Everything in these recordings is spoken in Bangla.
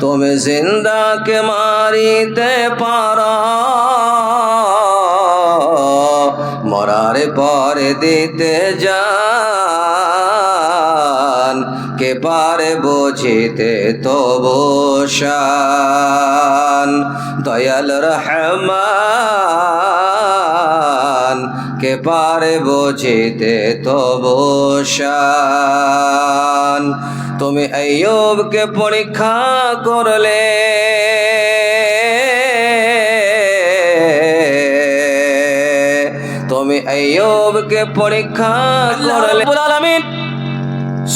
তুমি জিন্দাকে মারিতে পারো। মরার পরে দিতে যান, কে পারে বুঝিতে তবু শান। দয়াল রহমান, কে পারে বুঝিতে তবু শান। তুমি আইয়ুবকে পরীক্ষা করলে। তুমি আইয়ুবকে পরীক্ষা করলে। আলামিন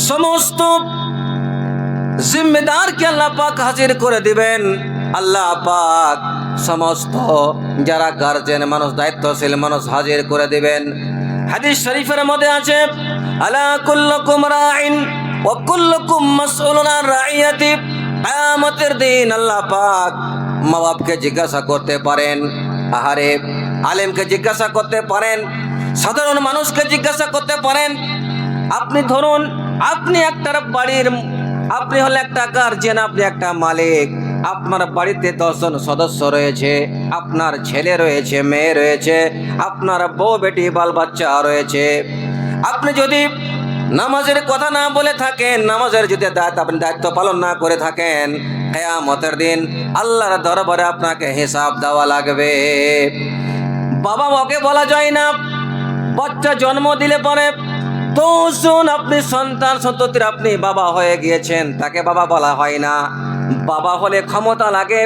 সমস্ত জিম্মেদারকে আল্লাহ পাক হাজির করে দিবেন। আল্লাহ পাক সমস্ত যারা গার্জেন মানুষ দায়িত্বশীল মানুষ হাজির করে দিবেন। হাদিস শরীফের মধ্যে আছে আলা কুল্লুকুম রাইন দিন মা বাপকে জিজ্ঞাসা করতে পারেন আলেমকে জিজ্ঞাসা করতে পারেন, সাধারণ মানুষকে জিজ্ঞাসা করতে পারেন, আপনি ধরুন, আপনি একটা বাড়ির, আপনি হলে একটা গার্জেন আপনি একটা মালিক, আপনার বাড়িতে দশজন সদস্য রয়েছে, আপনার ছেলে রয়েছে, মেয়ে রয়েছে, আপনার বউ, বেটি, বাল বাচ্চা রয়েছে, আপনি যদি নামাজের কথা না বলে থাকেন, নামাজের যদি দায়িত্ব আপনি দায়িত্ব পালন না করে থাকেন, কেয়ামতের দিন আল্লাহর দরবারে আপনাকে হিসাব দেওয়া লাগবে। বাবা মাকে বলা যায় না, বাচ্চা জন্ম দিলে পরে দশজন আপনি সন্তান সন্ততির আপনি বাবা হয়ে গিয়েছেন, তাকে বাবা বলা হয় না। বাবা হলে ক্ষমতা লাগে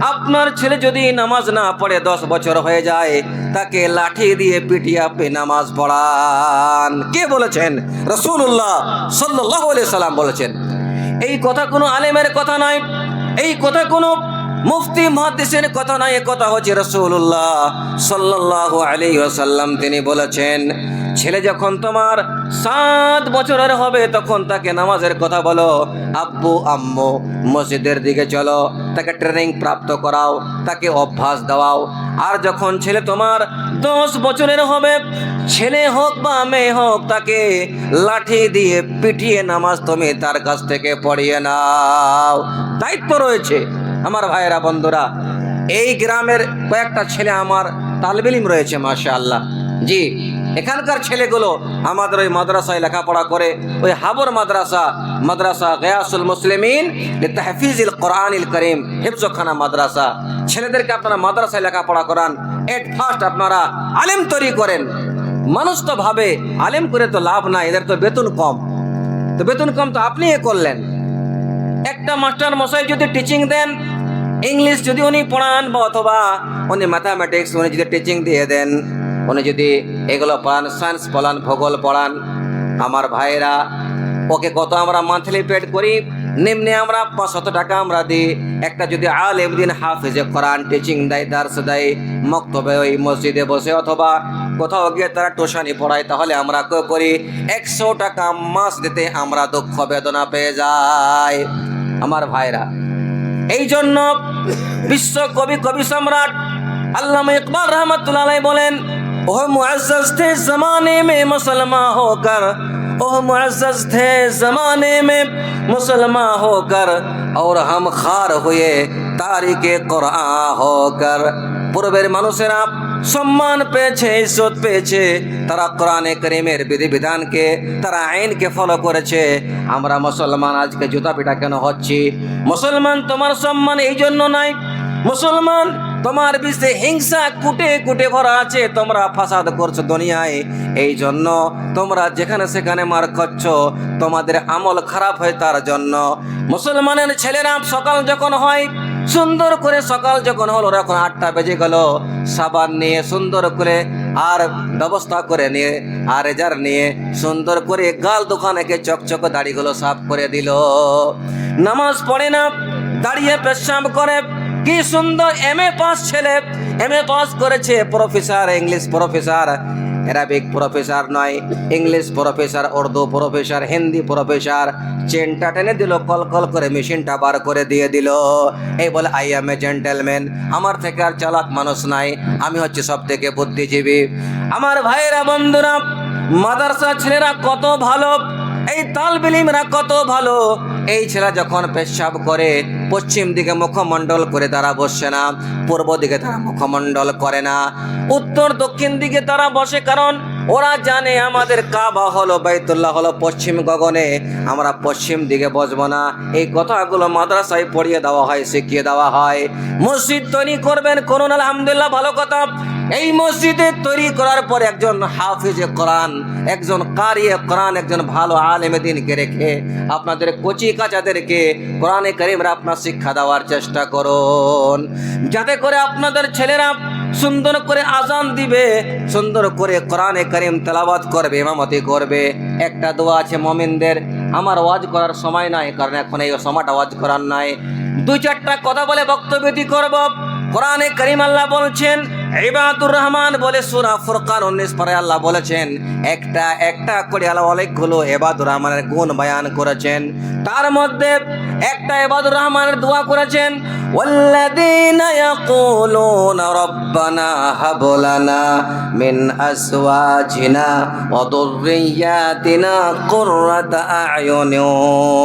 আপনার ছেলে যদি নামাজ না পড়ে দশ বছর হয়ে যায়, তাকে লাঠি দিয়ে পিটিয়ে আপনি নামাজ পড়ান। কে বলেছেন? রসুল্লাহ সাল্লাহ সাল্লাম বলেছেন। এই কথা কোনো আলেমের কথা নয়। এই কথা কোনো মুফতি মহাদিসের কথা নয় কথা হচ্ছে রসুল্লাহ সাল্লাহ আলী ওসাল্লাম তিনি বলেছেন, ছেলে যখন তোমার সাত বছরের হবে, তখন তাকে নামাজের কথা বলো, আব্বু, আম্মু, মসজিদের দিকে চলো, তাকে ট্রেনিং প্রাপ্ত করাও, তাকে অভ্যাস দেওয়াও। আর যখন ছেলে তোমার দশ বছরের হবে, ছেলে হোক বা মেয়ে হোক, তাকে লাঠি দিয়ে পিটিয়ে নামাজ তুমি তার কাছ থেকে পড়িয়ে নাও। দায়িত্ব রয়েছে। আমার ভাইয়েরা, বন্ধুরা, এই গ্রামের কয়েকটা ছেলে আমার তালবিলিম রয়েছে মাশা আল্লাহ জি, এখানকার ছেলেগুলো আমাদের ওই মাদ্রাসায় লেখাপড়া করে, ওই হাবর মাদ্রাসা মাদ্রাসা গয়াসুল মুসলিমিন তাহফিজুল কোরআনিল করিম, হিফজখানা মাদ্রাসা। ছেলেদেরকে আপনারা মাদ্রাসায় লেখাপড়া করান। এট ফার্স্ট আপনারা আলেম তৈরি করেন। মানুষ তো ভাবে আলেম করে তো লাভ নাই, এদের তো বেতন কম। তো বেতন কম তো আপনি এ করলেন। একটা মাস্টার মশাই যদি টিচিং দেন ইংলিশ যদি উনি পড়ান বা অথবা উনি ম্যাথামেটিক্স উনি যদি টিচিং দিয়ে দেন, উনি যদি এগুলো পড়ান সায়েন্স পড়ান, ভূগোল পড়ান, আমার ভাইয়েরা, ওকে কত আমরা মান্থলি পেড করি? নিম্নে আমরা পাঁচশত টাকা আমরা দিই। একটা যদি আল এমদিন হাফেজে কোরআন টিচিং দেয় দার্স দেয়, মক্তবে ওই মসজিদে বসে অথবা কোথাও গিয়ে তারা টোশানি পড়ায়, তাহলে আমরা কেউ করি? একশো টাকা মাস দিতে আমরা দুঃখ বেদনা পেয়ে যাই। আমার ভাইরা এই জন্য বিশ্ব কবি কবি সম্রাট আল্লাহ ইকবাল রহমতুল্লাহ বলেন ও মুআজ্জাজ থে জামানে মে মুসলমান হোকার ओह मुआज़ थे ज़माने में मुसलमान होकर और हम खार हुए तारिक কোরআন होकर পূর্বের মানুষেরা সম্মান পেয়েছে ইজ্জত পেয়েছে তারা কোরআনে করিমের বিধিবিধানকে তারা আইনকে ফলো করেছে আমরা মুসলমান আজকে জুতা পিটা কেন হচ্ছি মুসলমান তোমার সম্মান এই জন্য নাই মুসলমান তোমার বিশ্বে হিংসা কুটে কুটে ভরা আছে, তোমরা ফাসাদ করছ দুনিয়ায়। এই জন্য তোমরা যেখানে সেখানে মার খাচ্ছ, তোমাদের আমল খারাপ হয় তার জন্য। মুসলমানের ছেলেরা সকাল যখন হয়, সুন্দর করে সকাল যখন হলো এখন আটটা বেজে গেল। সাবান নিয়ে সুন্দর করে আর ব্যবস্থা করে নিয়ে, আর রেজার নিয়ে সুন্দর করে গাল দোকানে গিয়ে চকচক দাড়িগুলো সাফ করে দিল। নামাজ পড়ে না, দাঁড়িয়ে পেশাব করে কি সুন্দর এম এ পাস ছেলে। এম এ পাস করেছে professor English professor Arabic professor নয় English professor Urdu professor Hindi professor চেনটা টেনে দিল, কল কল করে মেশিনটা বার করে দিয়ে দিল। এই বলে আই এম এ জেন্টেলম্যান আমার থেকে আর চালাক মানুষ নাই। আমি হচ্ছে সব থেকে বুদ্ধিজীবী। আমার ভাইয়েরা, বন্ধুরা, মাদ্রাসা ছেলেরা কত ভালো। এই তালবিলিমরা কত ভালো। এই ছেলে যখন পেশাব করে, পশ্চিম দিকে মুখমণ্ডল করে তারা বসে না, পূর্ব দিকে তারা মুখমণ্ডল করে না, উত্তর দক্ষিণ দিকে তারা বসে, কারণ ওরা জানে আমাদের কাবা হলো বাইতুল্লাহ হলো পশ্চিম গগনে। আমরা পশ্চিম দিকে বসবো না। এই কথাগুলো মাদ্রাসায় পড়িয়ে দেওয়া হয়, শিখিয়ে দেওয়া হয়। মসজিদ তৈরি করবেন করুন আলহামদুলিল্লাহ ভালো কথা। এই মসজিদে তৈরি করার পর একজন হাফিজে কোরআন, একজন কারিয়ে কোরআন, একজন ভালো আলেমে দিনকে রেখে আপনাদের কচি কাচাদেরকে কোরআনে করিমরা আপনার শিক্ষা দেওয়ার চেষ্টা করুন। যাতে করে আপনাদের ছেলেরা সুন্দর করে আজান দিবে, সুন্দর করে কোরআনে করিম তেলাবাদ করবে, ইমামতি করবে। একটা দোয়া আছে মমিনদের, আমার ওয়াজ করার সময় নাই, কারণ এখন এই সময়টা ওয়াজ করার নাই। দুই চারটা কথা বলে বক্তব্যটি করব। কোরআনে করিম আল্লাহ বলছেন, ইবাদুর রহমান বলে সুরা ফুরকান উনিশ পরে আল্লাহ বলেছেন, একটা একটা করে আল্লাহ অনেকগুলো এবাদুর রহমানের গুণ বয়ান করেছেন। তার মধ্যে একটা এবাদুর রহমানের দোয়া করেছেন والذين يقولون ربنا هب لنا من أزواجنا وذرياتنا قرة أعين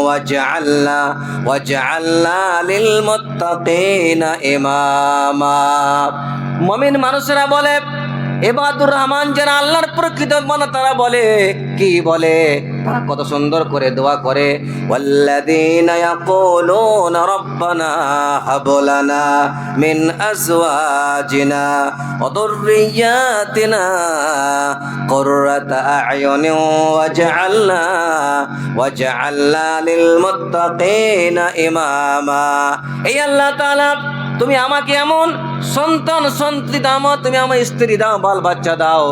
واجعلنا واجعلنا للمتقين إماما মমিন মানুষেরা বলে এবাদুর রহমান যারা আল্লাহর প্রকৃত মানে তারা বলে কি বলে তারা কত সুন্দর করে দোয়া করে والذين يقولون ربنا هب لنا من أزواجنا وذرياتنا قرة أعين واجعلنا واجعلنا للمتقين إماما এই আল্লাহ তাআলা তুমি আমাকে এমন সন্তান, সন্ততি দাও তুমি আমার স্ত্রী দাও, বাল বাচ্চা দাও।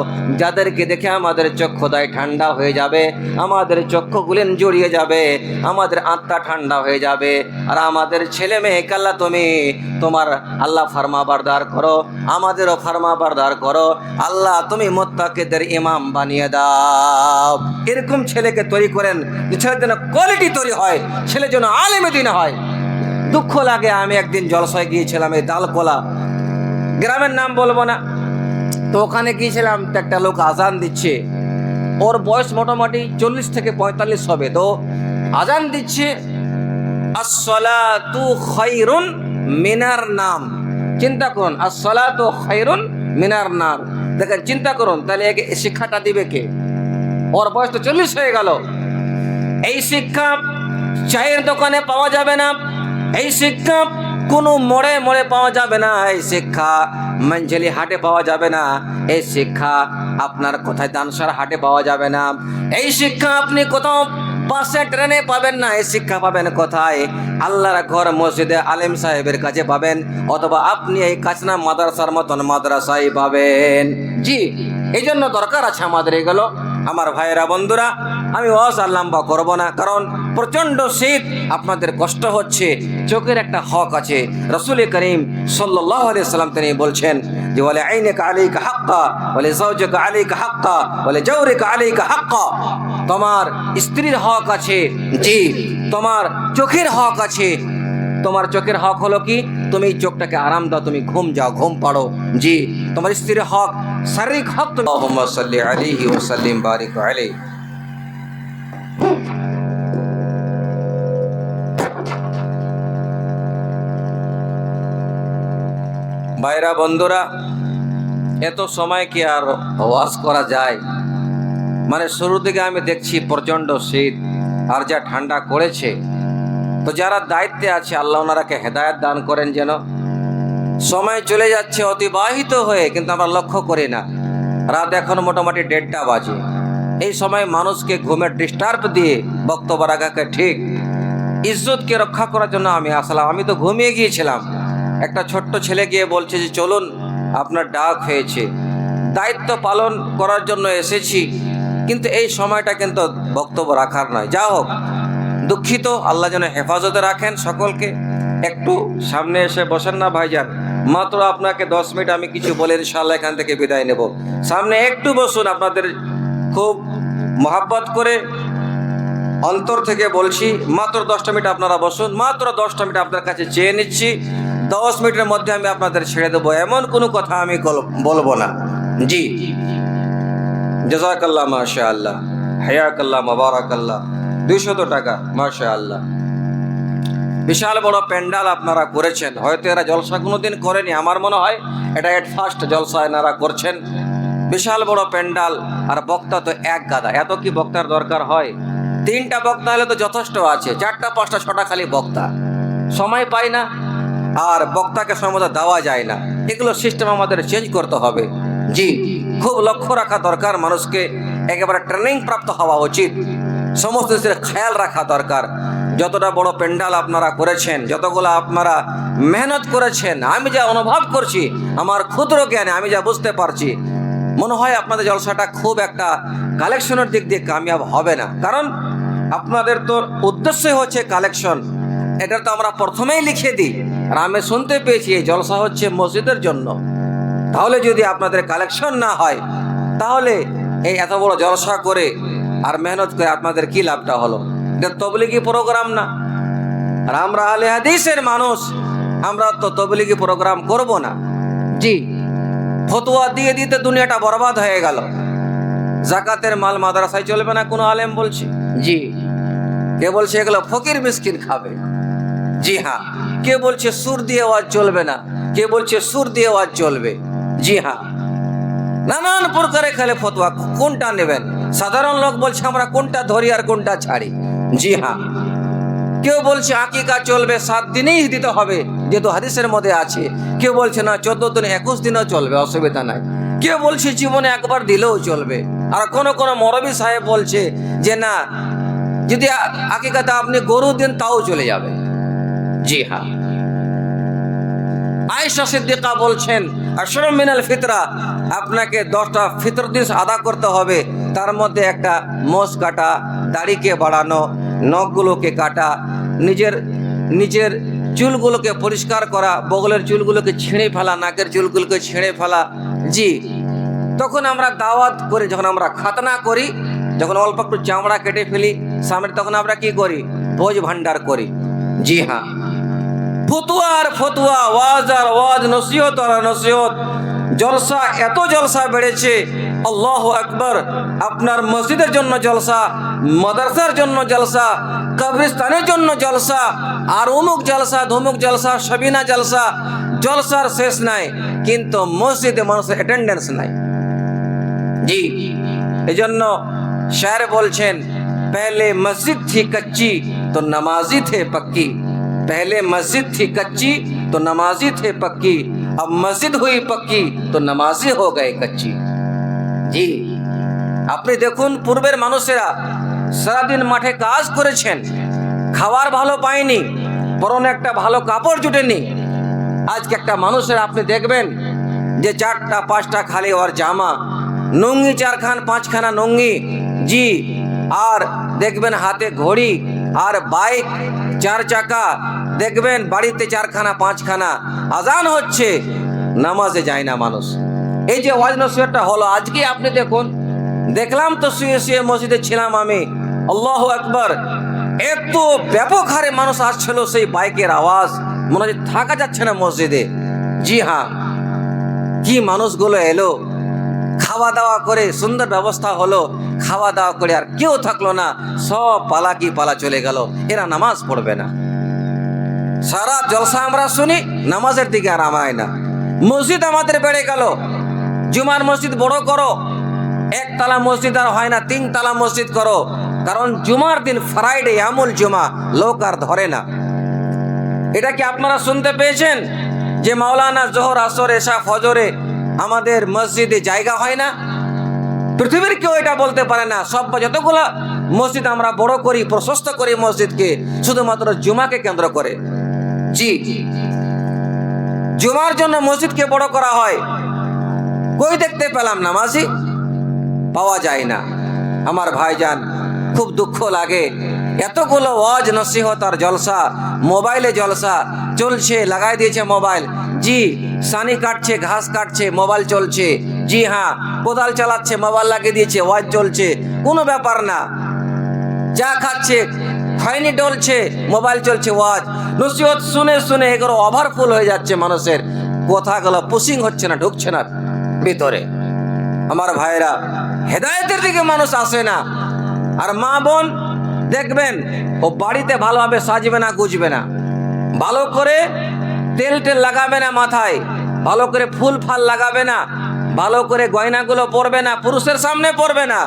যাদেরকে দেখে আমাদের চক্ষুদায় ঠান্ডা হয়ে যাবে, আমাদের চক্ষুগুলেন জড়িয়ে যাবে, আমাদের আত্মা ঠান্ডা হয়ে যাবে। আর আমাদের ছেলে মেয়ে কাল্লা তুমি, তোমার আল্লাহ ফার্মা বারদার করো, আমাদেরও ফার্মা বারদার করো। আল্লাহ, তুমি মোত্তাকেদের ইমাম বানিয়ে দাও। এরকম ছেলেকে তৈরি করেন ছেলের যেন কোয়ালিটি তৈরি হয়, ছেলে যেন আলেমে দিন হয়। দুঃখ লাগে, আমি একদিন জলসায় গিয়েছিলাম এই দালকোলা গ্রামের নাম বলব না। তো ওখানে গিয়েছিলাম, তো একটা লোক আজান দিচ্ছে। ওর বয়স মোটামুটি চল্লিশ থেকে পঁয়তাল্লিশ হবে। তো আজান দিচ্ছে আসলাতু খৈরুন মিনার নাম। চিন্তা করুন আসলাতু খৈরুন মিনার নাম। দেখেন, চিন্তা করুন, তাহলে একে শিক্ষাটা দিবে কে? ওর বয়স তো চল্লিশ হয়ে গেল। এই শিক্ষা চায়ের দোকানে পাওয়া যাবে না। এই শিক্ষা কোনো মোড়ে মোড়ে পাওয়া যাবে না, এই শিক্ষা মঞ্জলি হাটে পাওয়া যাবে না, এই শিক্ষা আপনার কোথায় দানসার হাটে পাওয়া যাবে না। এই শিক্ষা আপনি কোথাও বাসে, ট্রেনে পাবেন না, এই শিক্ষা পাবেন কোথায়? আল্লাহর ঘর মসজিদে আলেম সাহেবের কাছে পাবেন, অথবা আপনি এই কাচনা মাদ্রাসার মতন মাদ্রাসায় পাবেন। জি, এই জন্য দরকার আছে আমাদের এগুলো। আমার ভাইয়েরা বন্ধুরা, আমি ওয়াজ লম্বা করব না, কারণ প্রচণ্ড শীত, আপনাদের কষ্ট হচ্ছে, চোখের একটা হক আছে। রসুল করিম সাল্লাহ আলিয়া সাল্লাম তিনি বলছেন যে বলে আইনে আলী কা হাক্কা বলে জৌজক কা হাক্কা বলে জৌরে আলী কা হাক্কা। তোমার স্ত্রীর হক আছে, জি। তোমার চোখের হক আছে তোমার চোখের হক হলো কি? তুমি এই চোখটাকে আরাম দাও, তুমি ঘুম যাও, ঘুম পাড়ো। জি, তোমার স্ত্রীর হক, শারীরিক হক তুমি আল্লাহুম্মা সাল্লি আলাইহি ওয়া সাল্লিম, বারিক আলাইহি। ভাইরা, বন্ধুরা, এত সময় কি আর ওয়াজ করা যায়? মানে শুরু থেকে আমি দেখছি প্রচণ্ড শীত, আর যা ঠান্ডা করেছে। তো যারা দায়িত্বে আছে, আল্লাহ ওনারাকে হেদায়ত দান করেন যেন। সময় চলে যাচ্ছে, অতিবাহিত হয়ে, কিন্তু আমরা লক্ষ্য করি না। রাত এখন মোটামুটি দেড়টা বাজে। এই সময় মানুষকে ঘুমের ডিস্টার্ব দিয়ে বক্তব্য রাখাকে ঠিক। ইজ্জতকে রক্ষা করার জন্য আমি আসলাম। আমি তো ঘুমিয়ে গিয়েছিলাম। একটা ছোট্ট ছেলে গিয়ে বলছে যে, চলুন, আপনার ডাক হয়েছে। দায়িত্ব পালন করার জন্য এসেছি। কিন্তু এই সময়টা কিন্তু বক্তব্য রাখার নয়। যা হোক দুঃখিত, আল্লাহ যেন হেফাজতে রাখেন সকলকে। একটু সামনে এসে বসেন না ভাইজান। মাত্র আপনাকে দশ মিনিট আমি কিছু বলে ইনশাল্লাহ এখান থেকে বিদায় নেব। সামনে একটু বসুন, আপনাদের খুব মহাব্বত করে অন্তর থেকে বলছি, মাত্র দশটা মিনিট আপনারা বসুন, মাত্র দশটা মিনিট আপনার কাছে চেয়ে নিচ্ছি। দশ মিনিটের মধ্যে আমি আপনাদের ছেড়ে দেবো, এমন কোনো কথা আমি বলব না। জি। জাজাকাল্লাহ মাশা আল্লাহ হায়াকাল্লাহ, মাবারাকাল্লাহ। দুইশত টাকা মাশা আল্লাহ বিশাল বড় প্যান্ডাল আপনারা করেছেন। হয়তো এরা জলসা কোনোদিন করেনি, আমার মনে হয় এটা এট ফার্স্ট জলসা এনারা করছেন। বিশাল বড় প্যান্ডাল, আর বক্তা তো এক গাদা। এত কি বক্তার দরকার হয়? তিনটা বক্তা হলে তো যথেষ্ট আছে, চারটা, পাঁচটা, ছটা খালি বক্তা। সময় পাই না, আর বক্তাকে সময় মতো দেওয়া যায় না। এগুলো সিস্টেম আমাদের চেঞ্জ করতে হবে। জি, খুব লক্ষ্য রাখা দরকার মানুষকে, একেবারে ট্রেনিং প্রাপ্ত হওয়া উচিত। সমস্ত কিছুর খেয়াল রাখা দরকার। যতটা বড় প্যান্ডাল আপনারা করেছেন, যতগুলো আপনারা মেহনত করেছেন, আমি যা অনুভব করছি, আমার ক্ষুদ্র জ্ঞানে আমি যা বুঝতে পারছি, মনে হয় আপনাদের জলসাটা খুব একটা কালেকশনের দিক দিয়ে কামিয়াব হবে না। কারণ আপনাদের তো উদ্দেশ্যই হচ্ছে কালেকশন। এটা তো আমরা প্রথমেই লিখে দিই। আর আমি শুনতে পেয়েছি এই জলসা হচ্ছে মসজিদের জন্য। তাহলে যদি আপনাদের কালেকশন না হয়, তাহলে এই এত বড় জলসা করে আর মেহনত করে আপনাদের কি লাভটা হলো? এটা তবলিগি প্রোগ্রাম না। আর আমরা আলে হাদিসের মানুষ আমরা তো তবলিগি প্রোগ্রাম করব না। জি। ফতোয়া দিয়ে দিতে দুনিয়াটা বরবাদ হয়ে গেল। জাকাতের মাল মাদ্রাসায় চলবে না কোনো আলেম বলছে। জি। কে বলছে এগুলো ফকির মিসকিন খাবে? জি হ্যাঁ। কে বলছে সুর দিয়ে ওয়াজ চলবে না? কে বলছে সুর দিয়ে ওয়াজ চলবে? জি হ্যাঁ। নানান প্রকারে খেলে ফতোয়া কোনটা নেবেন? সাধারণ লোক বলছে, আমরা কোনটা ধরি আর কোনটা ছাড়ি? জি হ্যাঁ। কেউ বলছে, আকিকা চলবে, সাত দিনেই দিতে হবে। যেহেতু হাদিসের মধ্যে আছে। কেউ বলছে, না, চোদ্দ দিন, একুশ দিনও চলবে, অসুবিধা নাই। কেউ বলছে, জীবনে একবার দিলেও চলবে। আর কোন কোন মরবি সাহেব বলছে যে, না, যদি আকিকাতে আপনি গরু দিন, তাও চলে যাবে। জি হ্যাঁ। আয়েশা সিদ্দিকা বলছেন আশর মিনাল ফিতরা, আপনাকে দশটা ফিতর দিন আদা করতে হবে। তার মধ্যে একটা মোষ কাটা, দাড়িকে বাড়ানো, নখগুলোকে কাটা, নিজের নিজের চুলগুলোকে পরিষ্কার করা, বগলের চুলগুলোকে ছিঁড়ে ফেলা, নাকের চুলগুলোকে ছিঁড়ে ফেলা। জি, তখন আমরা দাওয়াত করি যখন আমরা খাতনা করি, যখন অল্প একটু চামড়া কেটে ফেলি সামনে তখন আমরা কি করি? ভোজ ভান্ডার করি। জি হ্যাঁ। ফতুয়া আর ফতুয়া, ওয়াজ আর ওয়াজ, নসিহত আর নসিহত, জলসা এত জলসা বেড়েছে আল্লাহ আকবর। আপনার মসজিদের জন্য জলসা, মাদ্রাসার জন্য জলসা কবরিস্তানের জন্য জলসা, আর অমুক জলসা, ধমুক জলসা, সবিনা জলসা, জলসার শেষ নাই, কিন্তু মসজিদে মানুষের অ্যাটেন্ডেন্স নাই। জি এই জন্য স্যার বলছেন, পহলে মসজিদ থি কচ্চি তো নামাজি থে পক্কি। পহলে মসজিদ থি কচ্চি তো নামাজি থে পক্কি। अब মসজিদ हुई পক্কি তো नमाजी हो गए কচ্চি। জি। আপনি দেখুন, পূর্বের মানুষেরা সারাদিন মাঠে কাজ করেছেন খাবার ভালো পায়নি, বরং একটা ভালো কাপড় জুটেনি আজকে একটা মানুষের আপনি দেখবেন যে চারটা, পাঁচটা খালি ওর জামা, নঙ্গি চারখান, পাঁচখানা নঙ্গি, জি, আর দেখবেন হাতে ঘড়ি আর বাইক, চার চাকা, দেখবেন বাড়িতে চারখানা, পাঁচখানা, আজান হচ্ছে, নামাজে যায় না মানুষ। এই যে ওয়াজ নসিহতটা হলো, আজকে আপনি দেখুন, দেখলাম তো শুয়ে শুয়ে মসজিদে ছিলাম আমি। আল্লাহ একবার এত ব্যাপক হারে মানুষ আসছিল সেই বাইকের আওয়াজ, মনে হচ্ছে থাকা যাচ্ছে না মসজিদে। জি হ্যাঁ কি মানুষগুলো এলো। খাওয়া দাওয়া করে সুন্দর ব্যবস্থা হলো, খাওয়া দাওয়া করে আর কেউ থাকল না, সব পালা কি পালা চলে গেল, এরা নামাজ পড়বে না। সারা জলসা আমরা শুনি, নামাজের দিকে আর আমায় না। মসজিদ আমাদের বেড়ে গেল জুমার মসজিদ বড় করো। একতলা মসজিদ আর হয় না, তিন তালা মসজিদ করো। কারণ জুমার দিন ফ্রাইডে আমুল জুমা, লোক আর ধরে না। এটা কি আপনারা শুনতে পেয়েছেন? যে মাওলানা জোহর আসর, এশা ফজরে আমাদের মসজিদে জায়গা হয় না? পৃথিবীর কেউ এটা বলতে পারে না। সব যতগুলো মসজিদ আমরা বড় করি, প্রশস্ত করি মসজিদকে, শুধুমাত্র জুমাকে কেন্দ্র করে। জি। জুমার জন্য মসজিদকে বড় করা হয়। কই দেখতে পেলাম না মাঝি পাওয়া যায় না। আমার ভাইজান খুব দুঃখ লাগে। এতগুলো ওয়াজ নসিহত আর জলসা, মোবাইলে জলসা, চলছে, লাগাই দিয়েছে মোবাইল। জি, সানি কাটছে, ঘাস কাটছে, মোবাইল চলছে। জি হ্যাঁ কোদাল চালাচ্ছে, মোবাইল লাগিয়ে দিয়েছে, ওয়াজ চলছে। কোনো ব্যাপার না। যা খাচ্ছে খয়নি ডলছে, মোবাইল চলছে, ওয়াজ। নসিহত শুনে শুনে এগুলো ওভারফুল হয়ে যাচ্ছে মানুষের। কথাগুলো পুশিং হচ্ছে না, ঢুকছে না। ভিতরে আমার ভাইরা হেদায়তের দিকে মানুষ আসে না। আর মা বোন, দেখবেন, ও বাড়িতে ভালোভাবে সাজবে না, গুজবে না। ভালো করে তেল টেল লাগাবে না মাথায়। ভালো করে ফুল ফাল লাগাবে না। ভালো করে গয়নাগুলো পরবে না, পুরুষের সামনে পরবে না।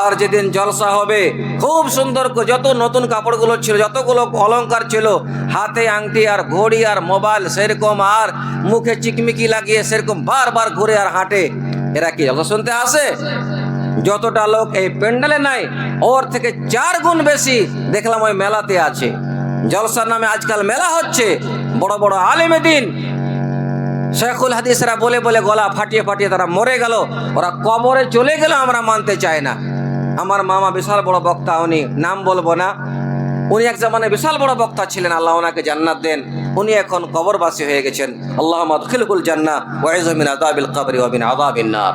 আর যেদিন জলসা হবে, খুব সুন্দর যত নতুন কাপড়গুলো ছিল, যতগুলো অলংকার ছিল, হাতে আংটি আর ঘড়ি আর মোবাইল, সেরকম আর মুখে চিকমিকি লাগিয়ে সেরকম বারবার ঘুরে আর হাঁটে। এরা কি জলসা শুনতে আসে? যতটা লোক এই প্যান্ডেলে নাই, ওর থেকে চার গুণ বেশি দেখলাম ওই মেলাতে আছে। জলসার নামে আজকাল মেলা হচ্ছে, বড় বড় আলেমে দিন শেখুল হাদিসরা বলে বলে গলা ফাটিয়ে ফাটিয়ে তারা মরে গেল, ওরা কবরে চলে গেল আমরা মানতে চাই না। আমার মামা বিশাল বড় বক্তা, উনি নাম বলব না। উনি এক জামানে বিশাল বড় বক্তা ছিলেন, আল্লাহ ওনাকে জান্নাত দেন। উনি এখন কবরবাসী হয়ে গেছেন। আল্লাহ মাদখিলকুল জান্না ওয়াইজমিন আদাবিল কবরি ওয়াবিন আদাবিন নার।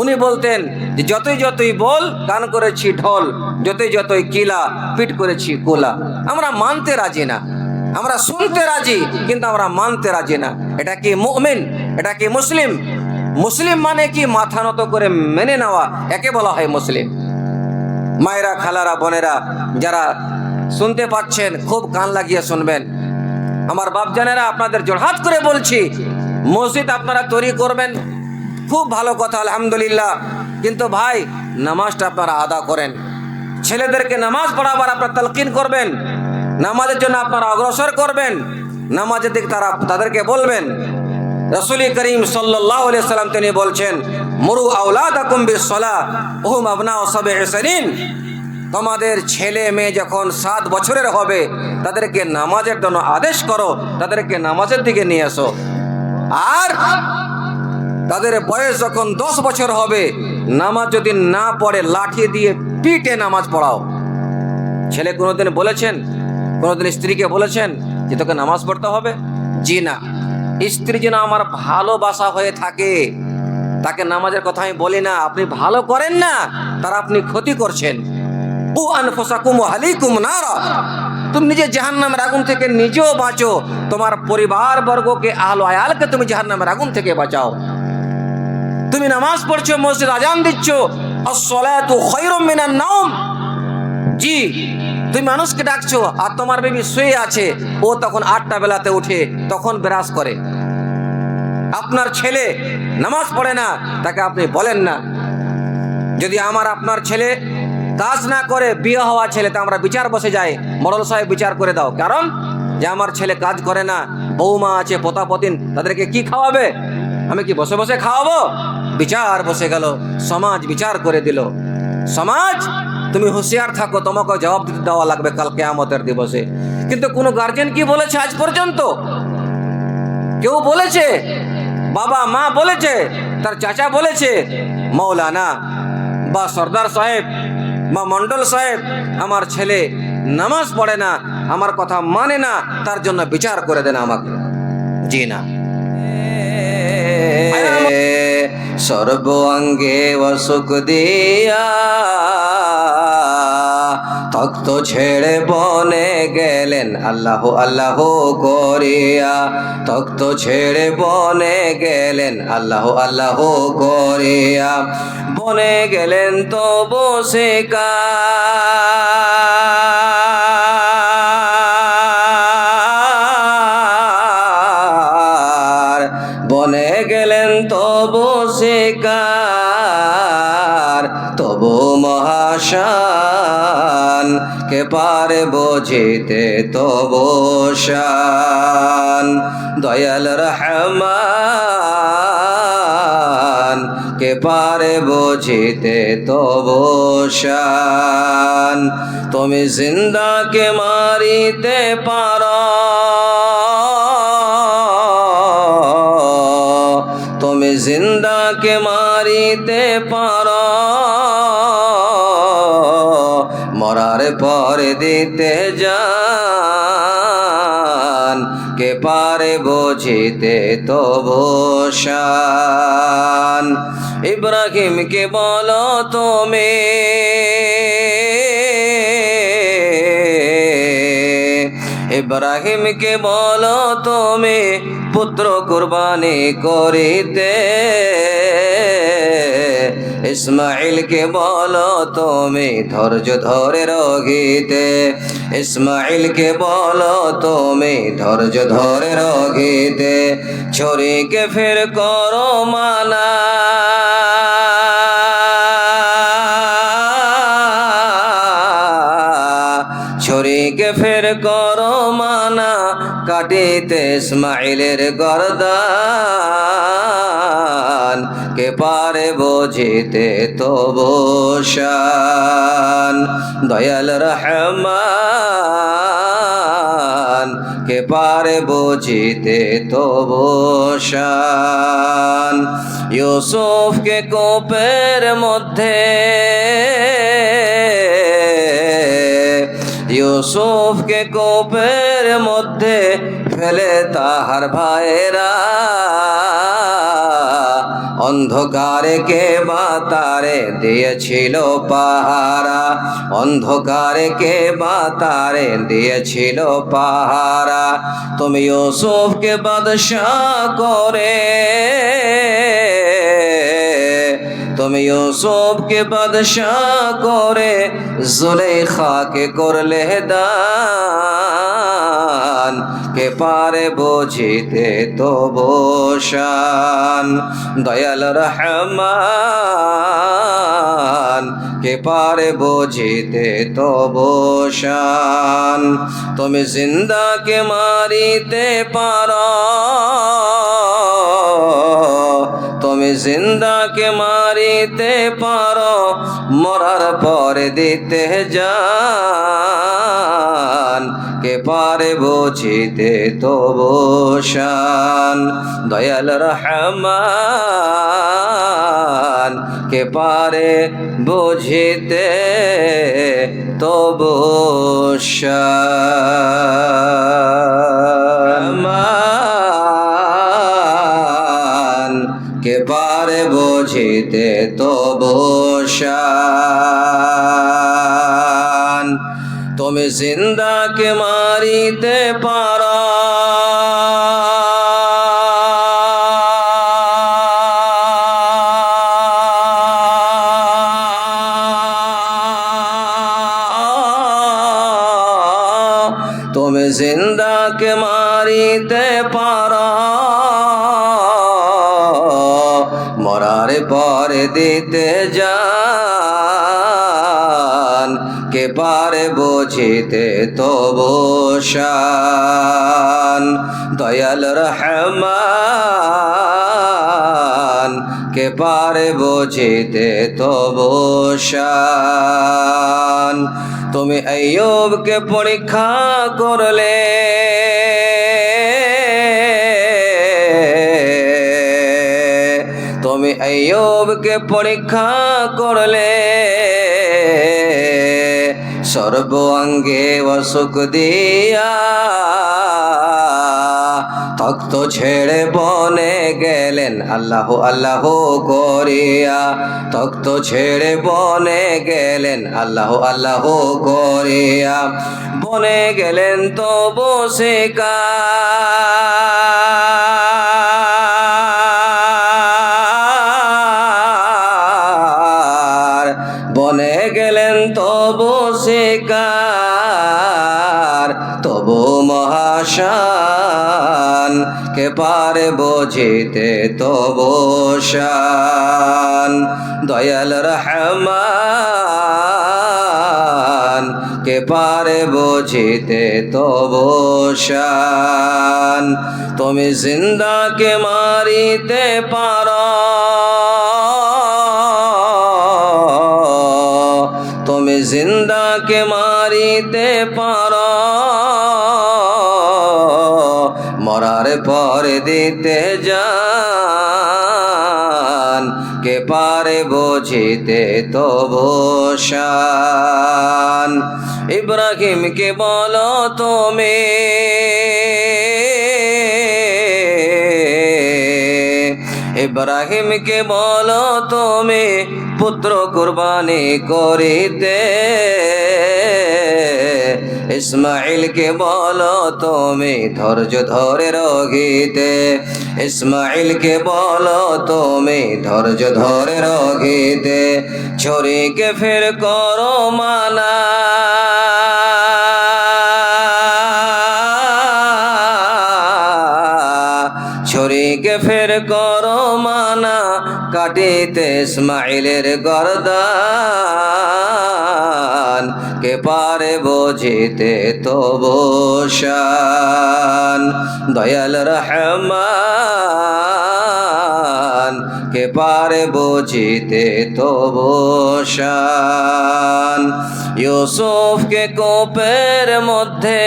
উনি বলতেন যে, যতই যতই বল, গান করেছি ঢোল, যতই যতই কিলা, পিট করেছি কোলা। আমরা মানতে রাজি না। আমরা শুনতে রাজি, কিন্তু আমরা মানতে রাজি না। এটা কি মুমিন? এটা কি মুসলিম? মুসলিম মানে কি? মাথা নত করে মেনে নেওয়া। একে বলা হয় মুসলিম। মায়েরা, খালারা, বোনেরা, যারা শুনতে পাচ্ছেন, খুব কান লাগিয়ে শুনবেন। আমার বাপজানেরা আপনাদের জোড়হাত করে বলছি, মসজিদ আপনারা তৈরি করবেন। খুব ভালো কথা, আলহামদুলিল্লাহ। কিন্তু ভাই, নামাজটা আপনারা আদা করেন। ছেলেদেরকে নামাজ পড়াবার আপনারা তালকিন করবেন। নামাজের জন্য আপনারা অগ্রসর করবেন। নামাজের দিক তারা তাদেরকে বলবেন রসুলি করিম সাল্লাম তিনি বলছেন, মরু আউলাদ তোমাদের ছেলে মেয়ে যখন সাত বছরের হবে, তাদেরকে নামাজের জন্য আদেশ করো, তাদেরকে নামাজের দিকে নিয়ে আসো আর তাদের বয়স যখন দশ বছর হবে, নামাজ যদি না পড়ে, লাঠি দিয়ে পিটে নামাজ পড়াও। ছেলে কোনোদিন বলেছেন? কোনোদিন স্ত্রীকে বলেছেন যে তোকে নামাজ পড়তে হবে? জি না। স্ত্রী যেন আমার ভালোবাসা হয়ে থাকে, তাকে নামাজের কথা আমি বলি না, আপনি ভালো করেন না, তারা আপনি ক্ষতি করছেন। ও আনফসাকুম হালিকুম নারা। তুমি নিজে জাহান্নামের আগুন থেকে নিজেও বাঁচো, তোমার পরিবার বর্গকে আলো আয়ালকে তুমি জাহান্নামের আগুন থেকে বাঁচাও। তুমি নামাজ পড়ছো, মসজিদ আজান দিচ্ছ, আসসালাতু খায়রুম মিনান নাওম। জি তুমি মানুষকে ডাকছো আর তোমার বেবি শুয়ে আছে। ও তখন আটটা বেলাতে উঠে তখন বিরাজ করে। আপনার ছেলে নামাজ পড়ে না, তাকে আপনি বলেন না। যদি আমার আপনার ছেলে কাজ না করে, বিয়ে হওয়া ছেলে তা আমরা বিচার বসে যাই, মডল সাহেব বিচার করে দাও। কারণ যে আমার ছেলে কাজ করে না, বৌমা আছে, পোতাপতিন, তাদেরকে কি খাওয়াবে? আমি কি বসে বসে খাওয়াবো? বিচার বসে গেল, সমাজ বিচার করে দিল। সমাজ তুমি হুঁশিয়ার থাকো তোমাকে জবাব দিতে দেওয়া লাগবে কাল কেয়ামতের দিবসে। কিন্তু কোনো গার্জেন কি বলেছে আজ পর্যন্ত? কেউ বলেছে? বাবা মা বলেছে তার চাচা বলেছে মৌলানা বা সর্দার সাহেব বা মন্ডল সাহেব আমার ছেলে নামাজ পড়ে না আমার কথা মানে না তার জন্য বিচার করে দেন আমাকে। জি না। সর্ব অঙ্গে অসুখ দিয়া তক্ত ছেড়ে বনে গেলেন। আল্লাহ আল্লাহ করিয়া তক্ত ছেড়ে বনে গেলেন। আল্লাহ আল্লাহ করিয়া বনে গেলেন তো বসে বনে গেলেন তবু শিকার। তবু মহাশান কে পারে বুঝিতে তবু শান। দয়াল রহমান, কে পারে বুঝিতে তবু শান। তুমি জিন্দাকে মারিতে পারো, তুমি জিন্দাকে মারিতে পারো। মরার পরে দিতে যান, কে পারে বুঝিতে তো বসান ইব্রাহিমকে বলো তুমি, ইব্রাহিমকে বলো তুমি, পুত্র কুরবানি করিতে ইসমাইলকে বলো তুমি ধৈর্য ধরে রগিতে। ইসমাইলকে বলো তুমি ধৈর্য ধরে রগিতে। ছড়িকে ফের করো মানা। ছড়িকে ফের করো মানা। কাটিতে ইসমাইলের গরদান কে পারে বুঝিতে তো বসান দয়াল রহমান কে পারে বুঝিতে তো বসান ইউসুফকে কোপের মধ্যে, ইউসুফকে কোপের মধ্যে ফেলে তাহার ভাইরা অন্ধকারে কে বা তারে দিয়েছিল পাহারা? অন্ধকারে কে বা তারে দিয়েছিল পাহারা? তুমি ইউসুফকে বাদশাহ করে। তুমি ইউসুফকে বাদশাহ করে। জুলেখাকে করলে দান কে পারে বুঝিতে তো বসান দয়াল রহমান, কে পারে বুঝিতে তো বসান তুমি জিন্দাকে মারিতে পারো, তুমি জিন্দাকে মারিতে পারো, মরার পরে দিতে কে পারে বুঝিতে তো বসান দয়াল রহমান, কে পারে বুঝিতে তো বসান কে পারে বুঝিতে তো বসান তুমি জিন্দাকে মারিতে পারো তুমি বুঝিতে তো বসান দয়াল রহমান, কে পারে বুঝিতে তো বসান তুমি আইয়ুবকে পরীক্ষা করলে, তুমি আইয়ুবকে পরীক্ষা করলে সর্ব অঙ্গে অসুখ দিয়া, তক্ত ছেড়ে বনে গেলেন, আল্লাহ আল্লাহ করিয়া। তক্ত ছেড়ে বনে গেলেন, আল্লাহ আল্লাহ করিয়া। বনে গেলেন তো বসে কার। পারে বুঝিতে তবু শান। দয়াল রহমান, কে পারে বুঝিতে তবু শান। তুমি জিন্দাকে মারিতে পারো। তুমি জিন্দাকে মারিতে পারো। পরে দিতে যান, কে পারে বুঝিতে তো বসান ইব্রাহিমকে বলো তুমি, ইব্রাহিমকে বলো তুমি, পুত্র কুরবানি করিতে ইসমাইলকে বলো তুমি ধৈর্য ধরে রগিতে। ইসমাইলকে বলো তুমি ধৈর্য ধরে রগিতে। ছড়িকে ফের করো মানা। ছড়িকে ফের করো মানা। কাটিতে ইসমাইলের গরদান কে পারে বুঝিতে তো বসান দয়াল রহমান, কে পারে বুঝিতে তো বসান ইউসুফকে কোপের মধ্যে,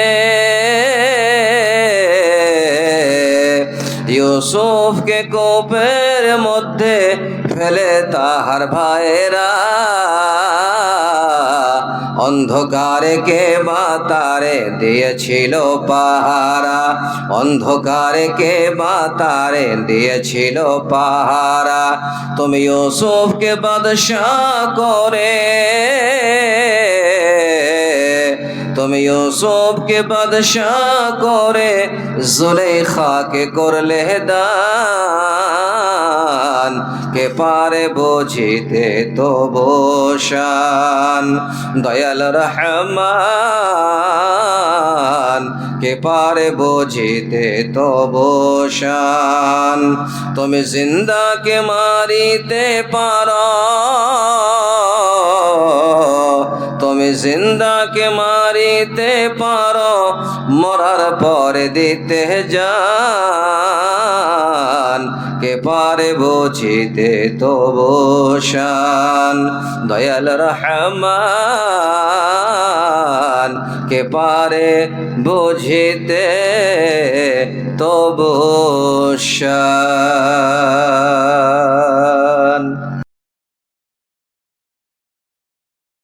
ইউসুফকে কোপের মধ্যে ফেলে তাহার ভাইরা অন্ধকারে কে বা তারে দিয়েছিল পাহারা? অন্ধকারে কে বা তারে দিয়েছিল পাহারা? তুমি ইউসুফকে বাদশাহ করে। তুমি ইউসুফকে বাদশাহ করে। জুলেখাকে করলে দান। কে পারে বুঝিতে তো বসান দয়াল রহমান, কে পারে বুঝিতে তো বসান তুমি জিন্দাকে মারিতে পারো, তুমি জিন্দাকে মারিতে পারো, মরার পরে দিতে যান। কে পারে বোঝিতে তো বসান দয়াল রহমান কে পারে বোঝিতে তো বসান